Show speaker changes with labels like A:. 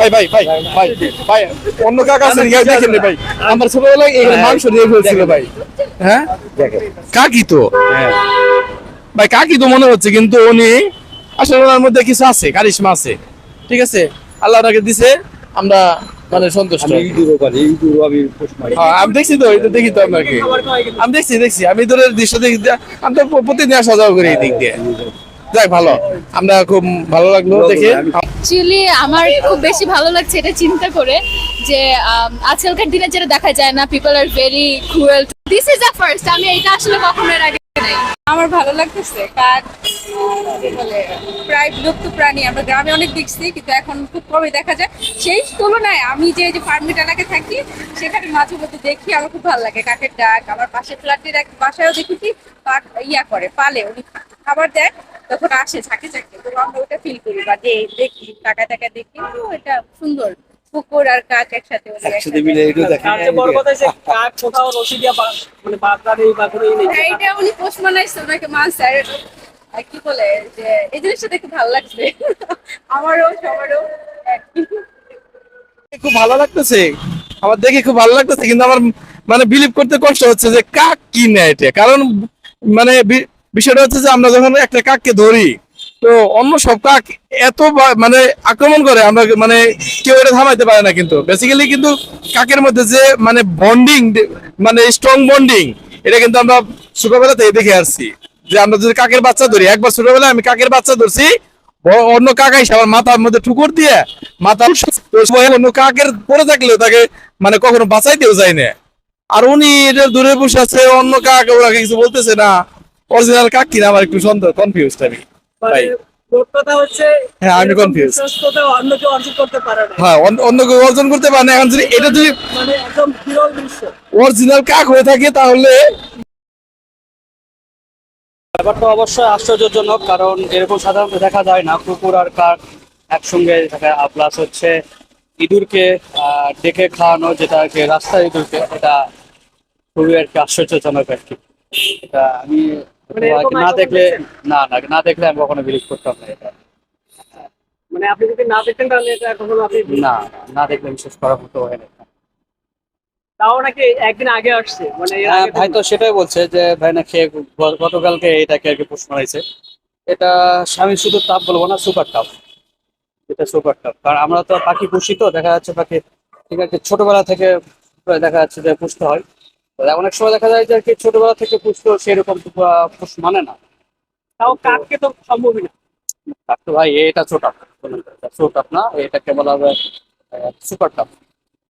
A: ভাই ভাই ভাই ভাই ভাই অন্য কাকা আছে? দেখেন ভাই। আমার ছোটবেলায় এখানে মাংস দিয়ে ফেলছিল ভাই। হ্যাঁ? কাকি তো? ভাই কাকি তো মনে হচ্ছে কিন্তু উনি আসলে ওনার মধ্যে কিছু আছে কারিশমা আছে। ঠিক আছে? আল্লাহ ওনাকে দিছে আমরা মানে সন্তুষ্ট।
B: আমি
A: হ্যাঁ, আমি দেখছি তো এটা দেখি তো আপনাকে। আমি দেখছি দেখছি। আমি তোর দৃশ্য দেখি আমি তো প্রতিদিন আসা যাওয়া করি এই দিক দিয়ে। যাক ভালো। আমরা খুব ভালো লাগল দেখে।
C: অ্যাকচুয়ালি আমার খুব বেশি ভালো লাগছে এটা চিন্তা করে যে আজকালকার দিনে যেটা দেখা যায় না people are very cruel this is the first আমি এটা আসলে কখনো এর আগে নাই
D: আমার ভালো লাগতেছে কাক বলে প্রায় বিলুপ্ত প্রাণী। আমরা গ্রামে অনেক দেখছি কিন্তু এখন খুব কমই দেখা যায়। সেই তুলনায় আমি যে যে ফার্মিট এলাকায় থাকি সেখানে মাঝে মধ্যে দেখি আমার খুব ভালো লাগে। কাকের ডাক আমার পাশে ফ্ল্যাটের এক বাসায়ও দেখেছি কাক ইয়া করে পালে উনি। খাবার দেয় তখন আসে ঝাঁকে ঝাঁকে। তো আমরা ওটা ফিল করি বা যে দেখি টাকা টাকা দেখি তো এটা সুন্দর। কুকুর আর কাক একসাথে
B: একসাথে মিলে এটা দেখেন।
E: তার চেয়ে বড় কথা হচ্ছে কাক কোথাও রশি দিয়া মানে বার্তা নেই বা কোনো নেই।
D: হ্যাঁ, এটা উনি পোস্ট বানাইছে ওনাকে মাছ আর আর কি বলে যে এই জিনিসটা দেখে ভালো লাগছে। আমারও সবারও
A: খুব ভালো লাগতেছে। আমার দেখে খুব ভালো লাগতেছে কিন্তু আমার মানে বিলিভ করতে কষ্ট হচ্ছে যে কাক কি নেয় এটা। কারণ মানে বিষয়টা হচ্ছে যে আমরা যখন একটা কাককে ধরি, তো অন্য সব কাক এত মানে আক্রমণ করে, আমরা মানে কেউ এটা থামাইতে পারে না কিন্তু। বেসিক্যালি কিন্তু কাকের মধ্যে যে মানে বন্ডিং মানে স্ট্রং বন্ডিং এটা কিন্তু আমরা ছোটবেলা থেকে দেখে আসছি। যে আমরা যদি কাকের বাচ্চা ধরি, একবার ছোটবেলায় আমি কাকের বাচ্চা ধরছি অন্য কাকা এসে আমার মাথার মধ্যে ঠুকুর দিয়ে মাথা অন্য কাকের পরে থাকলেও তাকে মানে কখনো বাঁচাইতেও যায় না। আর উনি এটা দূরে বসে আছে, অন্য কাক ওরা কিছু বলতেছে না। অরিজিনাল কাক কিনা আমার একটু সন্দেহ কনফিউজ আমি।
E: মানে
A: ভাই
E: হচ্ছে
A: হ্যাঁ, আমি
E: এরকম অন্য কেউ অর্জন করতে পারে না।
A: হ্যাঁ অন্য- কেউ অর্জন করতে পারে না। এখন যদি এটা যদি
E: মানে একদম বিরল দৃশ্য।
A: অরিজিনাল কাক হয়ে থাকে তাহলে
E: ব্যাপারটা অবশ্যই আশ্চর্যজনক কারণ এরকম সাধারণত দেখা যায় না। কুকুর আর কাক একসঙ্গে থাকা। প্লাস হচ্ছে ইঁদুরকে আহ, ডেকে খাওয়ানো যেটা আর কি রাস্তার ইঁদুরকে এটা খুবই আর কি আশ্চর্যজনক আর কি। এটা আমি না দেখলে না না না দেখলে আমি কখনো বিলিভ করতাম না এটা। মানে আপনি যদি না দেখতেন তাহলে এটা কখনো আপনি না না দেখলে বিশ্বাস করার মতো হয় না। তাও নাকি একদিন আগে আসছে মানে
A: হ্যাঁ,
E: ভাই তো সেটাই বলছে যে ভাই না খেয়ে গতকালকে এটাকে আর কি পোস্ট মারাইছে এটা স্বামী শুধু তাপ বলব না সুপার টাপ এটা সুপার টাপ কারণ আমরা তো পাখি পুষি তো দেখা যাচ্ছে পাখি ঠিক আছে ছোটবেলা থেকে দেখা যাচ্ছে যে পুষতে হয়। অনেক সময় দেখা যায় যে আর কি ছোটবেলা থেকে পুষতো সেরকম পুষ মানে না। তাও কাককে তো সম্ভবই না। কাক তো ভাই এটা ছোট ছোট না এটাকে বলা হবে সুপার টাপ